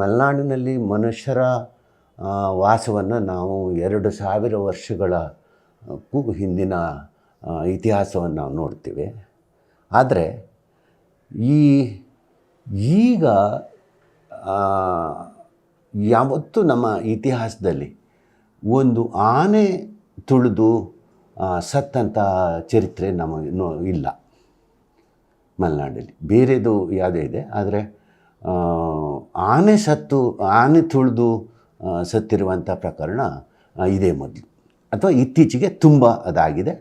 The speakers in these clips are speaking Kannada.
ಮಲೆನಾಡಿನಲ್ಲಿ ಮನುಷ್ಯರ ವಾಸವನ್ನು ನಾವು ಎರಡು ಸಾವಿರ ವರ್ಷಗಳ ಕೂ, ಹಿಂದಿನ ಇತಿಹಾಸವನ್ನು ನಾವು ನೋಡ್ತೀವಿ. ಆದರೆ ಈ ಈಗ ಯಾವತ್ತೂ ನಮ್ಮ ಇತಿಹಾಸದಲ್ಲಿ ಒಂದು ಆನೆ ತುಳಿದು ಸತ್ತಂಥ ಚರಿತ್ರೆ ನಮಗೆ ಇಲ್ಲ ಮಲೆನಾಡಲ್ಲಿ. ಬೇರೆದು ಯಾವುದೇ ಇದೆ, ಆದರೆ ಆನೆ ಸತ್ತು, ಆನೆ ತುಳಿದು ಸತ್ತಿರುವಂಥ ಪ್ರಕರಣ ಇದೇ ಮೊದಲು. ಅಥವಾ ಇತ್ತೀಚೆಗೆ ತುಂಬ ಅದಾಗಿದೆ.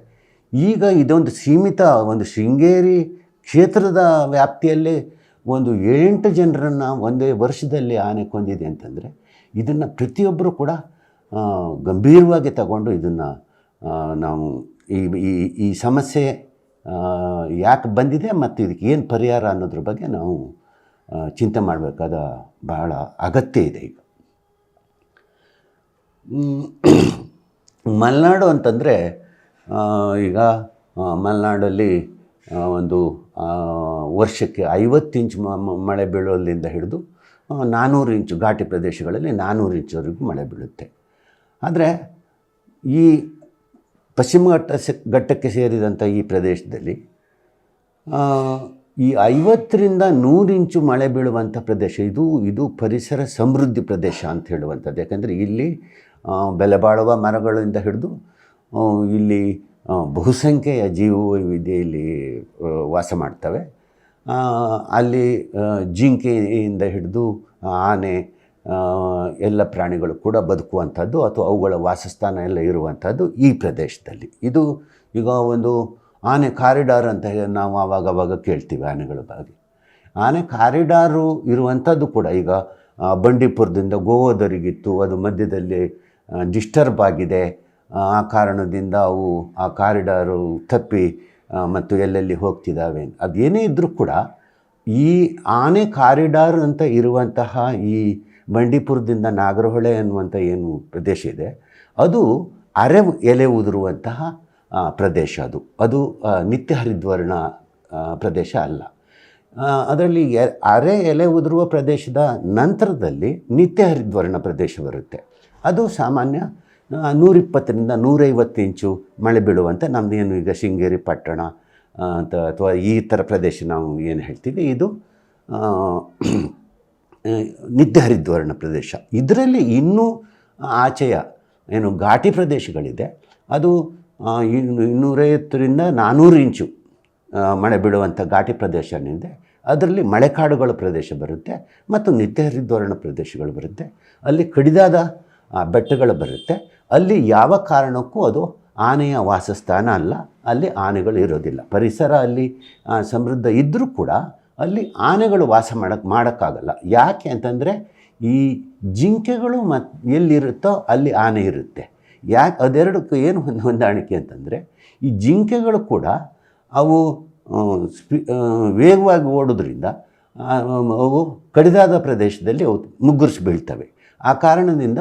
ಈಗ ಇದೊಂದು ಸೀಮಿತ ಒಂದು ಶೃಂಗೇರಿ ಕ್ಷೇತ್ರದ ವ್ಯಾಪ್ತಿಯಲ್ಲಿ ಒಂದು ಏಳೆಂಟು ಜನರನ್ನು ಒಂದೇ ವರ್ಷದಲ್ಲಿ ಆನೆ ಕೊಂದಿದೆ ಅಂತಂದರೆ, ಇದನ್ನು ಪ್ರತಿಯೊಬ್ಬರು ಕೂಡ ಗಂಭೀರವಾಗಿ ತಗೊಂಡು ಇದನ್ನು ನಾವು ಈ ಈ ಈ ಸಮಸ್ಯೆ ಯಾಕೆ ಬಂದಿದೆ ಮತ್ತು ಇದಕ್ಕೆ ಏನು ಪರಿಹಾರ ಅನ್ನೋದ್ರ ಬಗ್ಗೆ ನಾವು ಚಿಂತೆ ಮಾಡಬೇಕಾದ ಬಹಳ ಅಗತ್ಯ ಇದೆ ಈಗ. ಮಲೆನಾಡು ಅಂತಂದರೆ ಈಗ ಮಲೆನಾಡಲ್ಲಿ ಒಂದು ವರ್ಷಕ್ಕೆ ಐವತ್ತು ಇಂಚ್ ಮಳೆ ಬೀಳೋದ್ರಿಂದ ಹಿಡಿದು ನಾನ್ನೂರು ಇಂಚು ಘಾಟಿ ಪ್ರದೇಶಗಳಲ್ಲಿ ನಾನ್ನೂರು ಇಂಚುವರೆಗೂ ಮಳೆ ಬೀಳುತ್ತೆ. ಆದರೆ, ಈ ಪಶ್ಚಿಮ ಘಟ್ಟ ಘಟ್ಟಕ್ಕೆ ಸೇರಿದಂಥ ಈ ಪ್ರದೇಶದಲ್ಲಿ ಈ ಐವತ್ತರಿಂದ ನೂರಿಂಚು ಮಳೆ ಬೀಳುವಂಥ ಪ್ರದೇಶ, ಇದು ಇದು ಪರಿಸರ ಸಮೃದ್ಧಿ ಪ್ರದೇಶ ಅಂತ ಹೇಳುವಂಥದ್ದು. ಯಾಕಂದರೆ ಇಲ್ಲಿ ಬೆಲೆ ಬಾಳುವ ಮರಗಳಿಂದ ಹಿಡಿದು ಇಲ್ಲಿ ಬಹುಸಂಖ್ಯೆಯ ಜೀವ ಇಲ್ಲಿ ವಾಸ ಮಾಡ್ತವೆ. ಅಲ್ಲಿ ಜಿಂಕೆಯಿಂದ ಹಿಡಿದು ಆನೆ ಎಲ್ಲ ಪ್ರಾಣಿಗಳು ಕೂಡ ಬದುಕುವಂಥದ್ದು ಅಥವಾ ಅವುಗಳ ವಾಸಸ್ಥಾನ ಎಲ್ಲ ಇರುವಂಥದ್ದು ಈ ಪ್ರದೇಶದಲ್ಲಿ. ಇದು ಈಗ ಒಂದು ಆನೆ ಕಾರಿಡಾರ್ ಅಂತ ನಾವು ಆವಾಗ ಅವಾಗ ಕೇಳ್ತೀವಿ ಆನೆಗಳ ಬಗ್ಗೆ. ಆನೆ ಕಾರಿಡಾರು ಇರುವಂಥದ್ದು ಕೂಡ ಈಗ ಬಂಡೀಪುರದಿಂದ ಗೋವಾದವರಿಗಿತ್ತು ಅದು ಮಧ್ಯದಲ್ಲಿ ಡಿಸ್ಟರ್ಬ್ ಆಗಿದೆ. ಆ ಕಾರಣದಿಂದ ಅವು ಆ ಕಾರಿಡಾರು ತಪ್ಪಿ ಮತ್ತು ಎಲ್ಲೆಲ್ಲಿ ಹೋಗ್ತಿದ್ದಾವೆ ಅದೇನೇ ಇದ್ದರೂ ಕೂಡ ಈ ಆನೆ ಕಾರಿಡಾರ್ ಅಂತ ಇರುವಂತಹ ಈ ಬಂಡೀಪುರದಿಂದ ನಾಗರಹೊಳೆ ಅನ್ನುವಂಥ ಏನು ಪ್ರದೇಶ ಇದೆ, ಅದು ಅರೆ ಎಲೆ ಉದುರುವಂತಹ ಪ್ರದೇಶ ಅದು. ಅದು ನಿತ್ಯ ಹರಿದ್ವರ್ಣ ಪ್ರದೇಶ ಅಲ್ಲ. ಅದರಲ್ಲಿ ಅರೆ ಎಲೆ ಉದುರುವ ಪ್ರದೇಶದ ನಂತರದಲ್ಲಿ ನಿತ್ಯ ಹರಿದ್ವರ್ಣ ಪ್ರದೇಶ ಬರುತ್ತೆ. ಅದು ಸಾಮಾನ್ಯ ನೂರಿಪ್ಪತ್ತರಿಂದ ನೂರೈವತ್ತು ಇಂಚು ಮಳೆ ಬೀಳುವಂಥ ಏನು ಈಗ ಶೃಂಗೇರಿ ಪಟ್ಟಣ ಅಂತ ಅಥವಾ ಈ ಥರ ಪ್ರದೇಶ ನಾವು ಏನು ಹೇಳ್ತೀವಿ, ಇದು ನಿತ್ಯ ಹರಿದ್ವರ್ಣ ಪ್ರದೇಶ. ಇದರಲ್ಲಿ ಇನ್ನೂ ಆಚೆಯ ಏನು ಘಾಟಿ ಪ್ರದೇಶಗಳಿದೆ. ಅದು ಇನ್ನೂರೈವತ್ತರಿಂದ ನಾನ್ನೂರು ಇಂಚು ಮಳೆ ಬೀಳುವಂಥ ಘಾಟಿ ಪ್ರದೇಶ ಏನಿದೆ ಅದರಲ್ಲಿ ಮಳೆಕಾಡುಗಳ ಪ್ರದೇಶ ಬರುತ್ತೆ ಮತ್ತು ನಿತ್ಯ ಹರಿದ್ವರ್ಣ ಪ್ರದೇಶಗಳು ಬರುತ್ತೆ. ಅಲ್ಲಿ ಕಡಿದಾದ ಬೆಟ್ಟಗಳು ಬರುತ್ತೆ. ಅಲ್ಲಿ ಯಾವ ಕಾರಣಕ್ಕೂ ಅದು ಆನೆಯ ವಾಸಸ್ಥಾನ ಅಲ್ಲ. ಅಲ್ಲಿ ಆನೆಗಳು ಇರೋದಿಲ್ಲ. ಪರಿಸರ ಅಲ್ಲಿ ಸಮೃದ್ಧ ಇದ್ದರೂ ಕೂಡ ಅಲ್ಲಿ ಆನೆಗಳು ವಾಸ ಮಾಡೋಕ್ಕೆ ಮಾಡೋಕ್ಕಾಗಲ್ಲ. ಯಾಕೆ ಅಂತಂದರೆ ಈ ಜಿಂಕೆಗಳು ಮತ್ತು ಎಲ್ಲಿರುತ್ತೋ ಅಲ್ಲಿ ಆನೆ ಇರುತ್ತೆ. ಯಾಕೆ ಅದೆರಡಕ್ಕೂ ಏನು ಹೊಂದ, ಹೊಂದಾಣಿಕೆ ಅಂತಂದರೆ, ಈ ಜಿಂಕೆಗಳು ಕೂಡ ಅವು ಸ್ಪಿ ವೇಗವಾಗಿ ಓಡೋದ್ರಿಂದ ಅವು ಕಡಿದಾದ ಪ್ರದೇಶದಲ್ಲಿ ಅವು ಮುಗ್ಗುರಿಸಿ ಬೀಳ್ತವೆ. ಆ ಕಾರಣದಿಂದ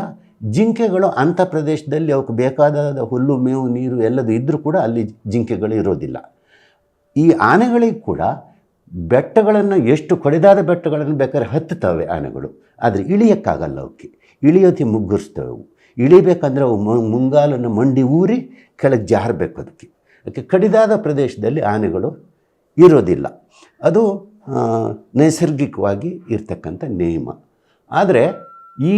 ಜಿಂಕೆಗಳು ಅಂಥ ಪ್ರದೇಶದಲ್ಲಿ ಅವಕ್ಕೆ ಬೇಕಾದ ಹುಲ್ಲು, ಮೇವು, ನೀರು ಎಲ್ಲದು ಇದ್ದರೂ ಕೂಡ ಅಲ್ಲಿ ಜಿಂಕೆಗಳು ಇರೋದಿಲ್ಲ. ಈ ಆನೆಗಳಿಗೆ ಕೂಡ ಬೆಟ್ಟಗಳನ್ನು, ಎಷ್ಟು ಕಡಿದಾದ ಬೆಟ್ಟಗಳನ್ನು ಬೇಕಾದ್ರೆ ಹತ್ತುತ್ತವೆ ಆನೆಗಳು. ಆದರೆ ಇಳಿಯೋಕ್ಕಾಗಲ್ಲ ಅವಕ್ಕೆ. ಇಳಿಯೋತಿ ಮುಗ್ಗುರಿಸ್ತವೆ ಅವು. ಇಳಿಬೇಕಂದ್ರೆ ಮುಂಗಾಲನ್ನು ಮಂಡಿ ಊರಿ ಕೆಳಗೆ ಜಾರಬೇಕು ಅದಕ್ಕೆ. ಅದಕ್ಕೆ ಕಡಿದಾದ ಪ್ರದೇಶದಲ್ಲಿ ಆನೆಗಳು ಇರೋದಿಲ್ಲ. ಅದು ನೈಸರ್ಗಿಕವಾಗಿ ಇರ್ತಕ್ಕಂಥ ನಿಯಮ ಆದರೆ ಈ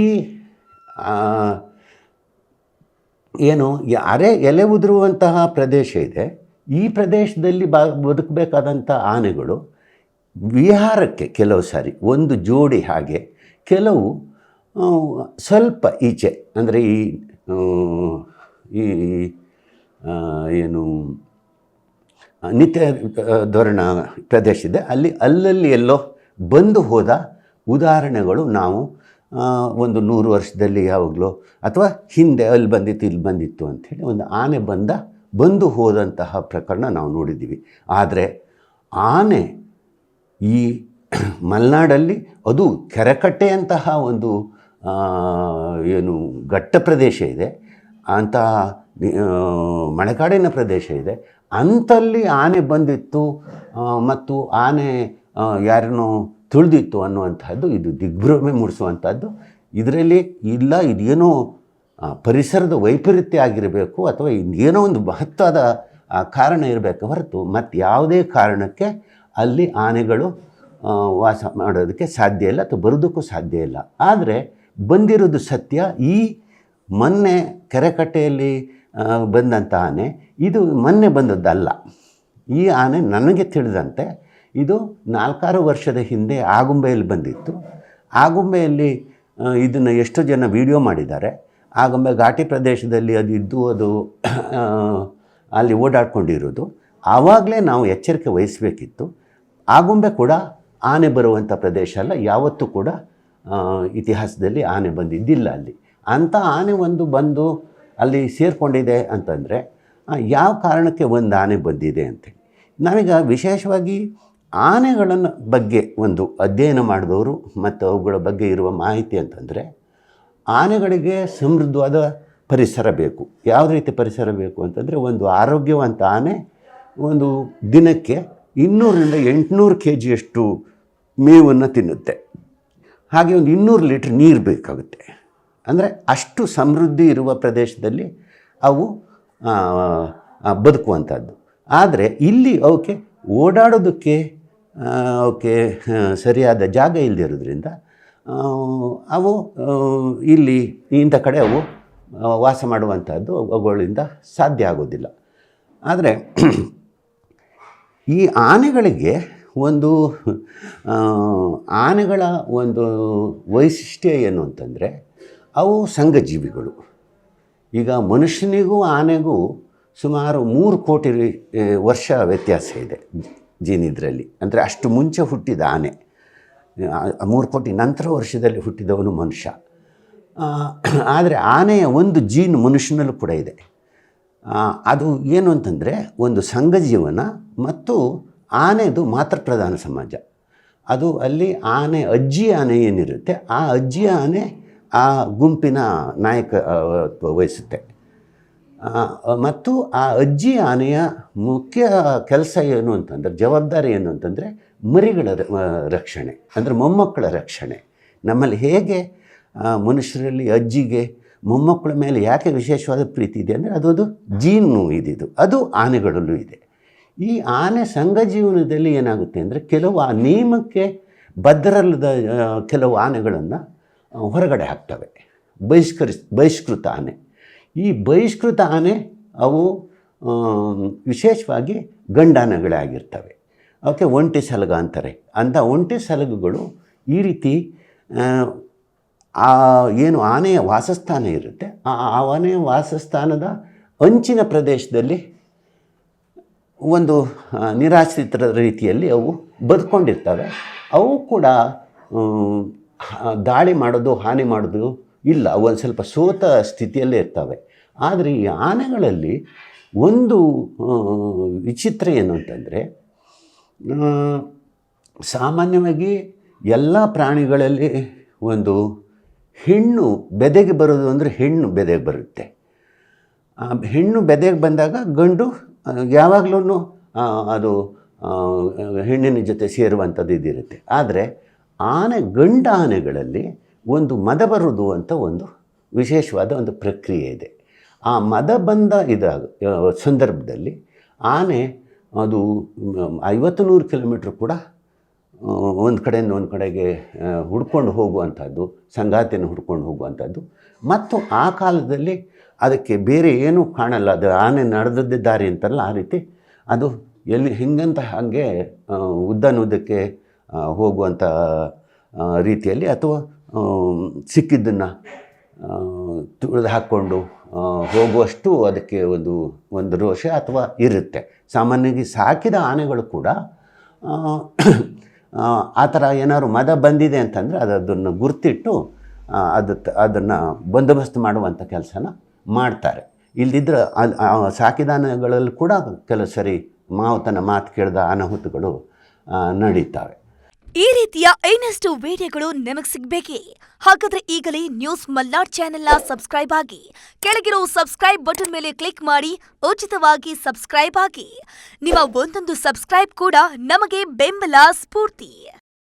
ಏನು ಅರೆ ಎಲೆ ಉದುರುವಂತಹ ಪ್ರದೇಶ ಇದೆ. ಈ ಪ್ರದೇಶದಲ್ಲಿ ಬಾ, ಬದುಕಬೇಕಾದಂಥ ಆನೆಗಳು ವಿಹಾರಕ್ಕೆ ಕೆಲವು ಸಾರಿ, ಒಂದು ಜೋಡಿ ಹಾಗೆ ಕೆಲವು ಸ್ವಲ್ಪ ಈಚೆ, ಅಂದರೆ ಈ ಈ ಏನು ನಿತ್ಯ ಧೋರಣ ಪ್ರದೇಶ ಇದೆ. ಅಲ್ಲಿ, ಅಲ್ಲಲ್ಲಿ ಎಲ್ಲೋ ಬಂದು ಹೋದ ಉದಾಹರಣೆಗಳು ನಾವು ಒಂದು ನೂರು ವರ್ಷದಲ್ಲಿ ಯಾವಾಗಲೂ, ಅಥವಾ ಹಿಂದೆ ಅಲ್ಲಿ ಬಂದಿತ್ತು, ಇಲ್ಲಿ ಬಂದಿತ್ತು ಅಂಥೇಳಿ ಒಂದು ಆನೆ ಬಂದ, ಬಂದು ಹೋದಂತಹ ಪ್ರಕರಣ ನಾವು ನೋಡಿದ್ದೀವಿ. ಆದರೆ ಆನೆ ಈ ಮಲೆನಾಡಲ್ಲಿ ಅದು ಕೆರೆಕಟ್ಟೆಯಂತಹ ಒಂದು ಏನು ಘಟ್ಟ ಪ್ರದೇಶ ಇದೆ. ಅಂತಹ ಮಳೆಕಾಡಿನ ಪ್ರದೇಶ ಇದೆ. ಅಂಥಲ್ಲಿ ಆನೆ ಬಂದಿತ್ತು ಮತ್ತು ಆನೆ ಯಾರನ್ನು ತುಳಿದಿತ್ತು ಅನ್ನುವಂಥದ್ದು, ಇದು ದಿಗ್ಭ್ರಮೆ ಮೂಡಿಸುವಂಥದ್ದು. ಇದರಲ್ಲಿ ಇಲ್ಲ, ಇದೇನೋ ಪರಿಸರದ ವೈಪರೀತ್ಯ ಆಗಿರಬೇಕು, ಅಥವಾ ಏನೋ ಒಂದು ಮಹತ್ವದ ಕಾರಣ ಇರಬೇಕು ಹೊರತು ಮತ್ತು ಯಾವುದೇ ಕಾರಣಕ್ಕೆ ಅಲ್ಲಿ ಆನೆಗಳು ವಾಸ ಮಾಡೋದಕ್ಕೆ ಸಾಧ್ಯ ಇಲ್ಲ, ಅಥವಾ ಬರೋದಕ್ಕೂ ಸಾಧ್ಯ ಇಲ್ಲ. ಆದರೆ ಬಂದಿರೋದು ಸತ್ಯ. ಈ ಮೊನ್ನೆ ಕೆರೆಕಟ್ಟೆಯಲ್ಲಿ ಬಂದಂಥ ಆನೆ ಇದು ಮೊನ್ನೆ ಬಂದದ್ದಲ್ಲ. ಈ ಆನೆ ನನಗೆ ತಿಳಿದಂತೆ ಇದು ನಾಲ್ಕಾರು ವರ್ಷದ ಹಿಂದೆ ಆಗುಂಬೆಯಲ್ಲಿ ಬಂದಿತ್ತು. ಆಗುಂಬೆಯಲ್ಲಿ ಇದನ್ನು ಎಷ್ಟೋ ಜನ ವಿಡಿಯೋ ಮಾಡಿದ್ದಾರೆ. ಆಗುಂಬೆ ಘಾಟಿ ಪ್ರದೇಶದಲ್ಲಿ ಅದು ಇದ್ದು, ಅದು ಅಲ್ಲಿ ಓಡಾಡ್ಕೊಂಡಿರೋದು. ಆವಾಗಲೇ ನಾವು ಎಚ್ಚರಿಕೆ ವಹಿಸಬೇಕಿತ್ತು. ಆಗುಂಬೆ ಕೂಡ ಆನೆ ಬರುವಂಥ ಪ್ರದೇಶ ಅಲ್ಲ, ಯಾವತ್ತೂ ಕೂಡ ಇತಿಹಾಸದಲ್ಲಿ ಆನೆ ಬಂದಿದ್ದಿಲ್ಲ ಅಲ್ಲಿ. ಅಂಥ ಆನೆ ಒಂದು ಬಂದು ಅಲ್ಲಿ ಸೇರಿಕೊಂಡಿದೆ ಅಂತಂದರೆ ಯಾವ ಕಾರಣಕ್ಕೆ ಒಂದು ಆನೆ ಬಂದಿದೆ ಅಂತೇಳಿ ನಾವೀಗ ವಿಶೇಷವಾಗಿ ಆನೆಗಳನ್ನು ಬಗ್ಗೆ ಒಂದು ಅಧ್ಯಯನ ಮಾಡಿದವರು ಮತ್ತು ಅವುಗಳ ಬಗ್ಗೆ ಇರುವ ಮಾಹಿತಿ ಅಂತಂದರೆ, ಆನೆಗಳಿಗೆ ಸಮೃದ್ಧವಾದ ಪರಿಸರ ಬೇಕು. ಯಾವ ರೀತಿ ಪರಿಸರ ಬೇಕು ಅಂತಂದರೆ, ಒಂದು ಆರೋಗ್ಯವಂತ ಆನೆ ಒಂದು ದಿನಕ್ಕೆ ಇನ್ನೂರರಿಂದ ಎಂಟುನೂರು ಕೆ ಜಿಯಷ್ಟು ಮೇವನ್ನು ತಿನ್ನುತ್ತೆ. ಹಾಗೆ ಒಂದು ಇನ್ನೂರು ಲೀಟ್ರ್ ನೀರು ಬೇಕಾಗುತ್ತೆ. ಅಂದರೆ ಅಷ್ಟು ಸಮೃದ್ಧಿ ಇರುವ ಪ್ರದೇಶದಲ್ಲಿ ಅವು ಬದುಕುವಂಥದ್ದು. ಆದರೆ ಇಲ್ಲಿ ಅವಕ್ಕೆ ಓಡಾಡೋದಕ್ಕೆ ಅವಕ್ಕೆ ಸರಿಯಾದ ಜಾಗ ಇಲ್ಲದಿರೋದ್ರಿಂದ ಅವು ಇಲ್ಲಿ, ಇಂಥ ಕಡೆ ಅವು ವಾಸ ಮಾಡುವಂಥದ್ದು ಅವುಗಳಿಂದ ಸಾಧ್ಯ ಆಗೋದಿಲ್ಲ. ಆದರೆ ಈ ಆನೆಗಳಿಗೆ ಒಂದು ಆನೆಗಳ ಒಂದು ವೈಶಿಷ್ಟ್ಯ ಏನು ಅಂತಂದರೆ ಅವು ಸಂಘಜೀವಿಗಳು. ಈಗ ಮನುಷ್ಯನಿಗೂ ಆನೆಗೂ ಸುಮಾರು ಮೂರು ಕೋಟಿ ವರ್ಷ ವ್ಯತ್ಯಾಸ ಇದೆ ಜೀನಿದ್ರಲ್ಲಿ ಅಂದರೆ ಅಷ್ಟು ಮುಂಚೆ ಹುಟ್ಟಿದ ಆನೆ. ಮೂರು ಕೋಟಿ ನಂತರ ವರ್ಷದಲ್ಲಿ ಹುಟ್ಟಿದವನು ಮನುಷ್ಯ. ಆದರೆ ಆನೆಯ ಒಂದು ಜೀನ್ ಮನುಷ್ಯನಲ್ಲೂ ಕೂಡ ಇದೆ. ಅದು ಏನು ಅಂತಂದರೆ ಒಂದು ಸಂಘ ಜೀವನ ಮತ್ತು ಆನೆದು ಮಾತೃ ಪ್ರಧಾನ ಸಮಾಜ. ಅದು ಅಲ್ಲಿ ಆನೆ ಅಜ್ಜಿ ಆನೆ ಏನಿರುತ್ತೆ, ಆ ಅಜ್ಜಿ ಆನೆ ಆ ಗುಂಪಿನ ನಾಯಕ ವಹಿಸುತ್ತೆ. ಮತ್ತು ಆ ಅಜ್ಜಿ ಆನೆಯ ಮುಖ್ಯ ಕೆಲಸ ಏನು ಅಂತಂದರೆ, ಜವಾಬ್ದಾರಿ ಏನು ಅಂತಂದರೆ, ಮರಿಗಳ ರಕ್ಷಣೆ, ಅಂದರೆ ಮೊಮ್ಮಕ್ಕಳ ರಕ್ಷಣೆ. ನಮ್ಮಲ್ಲಿ ಹೇಗೆ ಮನುಷ್ಯರಲ್ಲಿ ಅಜ್ಜಿಗೆ ಮೊಮ್ಮಕ್ಕಳ ಮೇಲೆ ಯಾಕೆ ವಿಶೇಷವಾದ ಪ್ರೀತಿ ಇದೆ ಅಂದರೆ, ಅದೊಂದು ಜೀನು ಇದಿದು ಅದು ಆನೆಗಳಲ್ಲೂ ಇದೆ. ಈ ಆನೆ ಸಂಘ ಜೀವನದಲ್ಲಿ ಏನಾಗುತ್ತೆ ಅಂದರೆ ಕೆಲವು ಆ ನಿಯಮಕ್ಕೆ ಭದ್ರಲ್ಲದ ಕೆಲವು ಆನೆಗಳನ್ನು ಹೊರಗಡೆ ಹಾಕ್ತವೆ. ಬಹಿಷ್ಕರಿಸ್ ಬಹಿಷ್ಕೃತ ಆನೆ. ಈ ಬಹಿಷ್ಕೃತ ಆನೆ ಅವು ವಿಶೇಷವಾಗಿ ಗಂಡಾನೆಗಳೇ ಆಗಿರ್ತವೆ ಅವಕ್ಕೆ ಒಂಟಿ ಸಲಗ ಅಂತಾರೆ. ಅಂಥ ಒಂಟಿ ಸಲಗುಗಳು ಈ ರೀತಿ, ಆ ಏನು ಆನೆಯ ವಾಸಸ್ಥಾನ ಇರುತ್ತೆ ಆ ಆನೆಯ ವಾಸಸ್ಥಾನದ ಅಂಚಿನ ಪ್ರದೇಶದಲ್ಲಿ ಒಂದು ನಿರಾಶ್ರಿತರ ರೀತಿಯಲ್ಲಿ ಅವು ಬದುಕೊಂಡಿರ್ತವೆ. ಅವು ಕೂಡ ದಾಳಿ ಮಾಡೋದು, ಹಾನಿ ಮಾಡೋದು ಇಲ್ಲ. ಒಂದು ಸ್ವಲ್ಪ ಸೋತ ಸ್ಥಿತಿಯಲ್ಲೇ ಇರ್ತವೆ. ಆದರೆ ಈ ಆನೆಗಳಲ್ಲಿ ಒಂದು ವಿಚಿತ್ರ ಏನು ಅಂತಂದರೆ ಸಾಮಾನ್ಯವಾಗಿ ಎಲ್ಲ ಪ್ರಾಣಿಗಳಲ್ಲಿ ಒಂದು ಹೆಣ್ಣು ಬೆದೆಗೆ ಬರೋದು ಅಂದರೆ ಹೆಣ್ಣು ಬೆದೆಗೆ ಬರುತ್ತೆ. ಹೆಣ್ಣು ಬೆದೆಗೆ ಬಂದಾಗ ಗಂಡು ಯಾವಾಗಲೂ ಅದು ಹೆಣ್ಣಿನ ಜೊತೆ ಸೇರುವಂಥದ್ದು ಇದಿರುತ್ತೆ. ಆದರೆ ಆನೆ, ಗಂಡ ಆನೆಗಳಲ್ಲಿ ಒಂದು ಮದ ಬರುವುದು ಅಂತ ಒಂದು ವಿಶೇಷವಾದ ಒಂದು ಪ್ರಕ್ರಿಯೆ ಇದೆ. ಆ ಮದ ಬಂದ ಇದಾಗ ಸಂದರ್ಭದಲ್ಲಿ ಆನೆ ಅದು ಐವತ್ತು ನೂರು ಕಿಲೋಮೀಟ್ರ್ ಕೂಡ ಒಂದು ಕಡೆಯಿಂದ ಒಂದು ಕಡೆಗೆ ಹುಡ್ಕೊಂಡು ಹೋಗುವಂಥದ್ದು, ಸಂಗಾತಿಯನ್ನು ಹುಡ್ಕೊಂಡು ಹೋಗುವಂಥದ್ದು. ಮತ್ತು ಆ ಕಾಲದಲ್ಲಿ ಅದಕ್ಕೆ ಬೇರೆ ಏನೂ ಕಾಣಲ್ಲ. ಅದು ಆನೆ ನಡೆದದ್ದೇ ದಾರಿ ಅಂತಲ್ಲ ಆ ರೀತಿ. ಅದು ಎಲ್ಲಿ ಹಿಂಗಂತ ಹಾಗೆ ಉದ್ದನುದ್ದಕ್ಕೆ ಹೋಗುವಂಥ ರೀತಿಯಲ್ಲಿ ಅಥವಾ ಸಿಕ್ಕಿದ್ದನ್ನು ತುಳಿದು ಹಾಕ್ಕೊಂಡು ಹೋಗುವಷ್ಟು ಅದಕ್ಕೆ ಒಂದು ಒಂದು ರೋಷ ಅಥವಾ ಇರುತ್ತೆ. ಸಾಮಾನ್ಯವಾಗಿ ಸಾಕಿದ ಆನೆಗಳು ಕೂಡ ಆ, ಥರ ಏನಾದ್ರು ಮದ ಬಂದಿದೆ ಅಂತಂದರೆ ಅದು ಅದನ್ನು ಗುರ್ತಿಟ್ಟು ಅದು ಅದನ್ನು ಬಂದೋಬಸ್ತ್ ಮಾಡುವಂಥ ಕೆಲಸನ ಮಾಡ್ತಾರೆ. ಇಲ್ದಿದ್ರೆ ಅಲ್ಲಿ ಆ ಸಾಕಿದ ಕೂಡ ಕೆಲವು ಸರಿ ಮಾವುತನ ಮಾತು ಕೇಳಿದ ಅನಾಹುತಗಳು ನಡೀತಾವೆ. ಈ ರೀತಿಯ ಇನ್ನಷ್ಟು ವಿಡಿಯೋಗಳು ನಿಮಗೆ ಸಿಗಬೇಕೇ? ಹಾಗಾದ್ರೆ ಈಗಲೇ ನ್ಯೂಸ್ ಮಲ್ನಾಡ್ ಚಾನೆಲ್ನ ಸಬ್ಸ್ಕ್ರೈಬ್ ಆಗಿ, ಕೆಳಗಿರೋ ಸಬ್ಸ್ಕ್ರೈಬ್ ಬಟನ್ ಮೇಲೆ ಕ್ಲಿಕ್ ಮಾಡಿ, ಉಚಿತವಾಗಿ ಸಬ್ಸ್ಕ್ರೈಬ್ ಆಗಿ. ನಿಮ್ಮ ಒಂದೊಂದು ಸಬ್ಸ್ಕ್ರೈಬ್ ಕೂಡ ನಮಗೆ ಬೆಂಬಲ ಸ್ಫೂರ್ತಿ.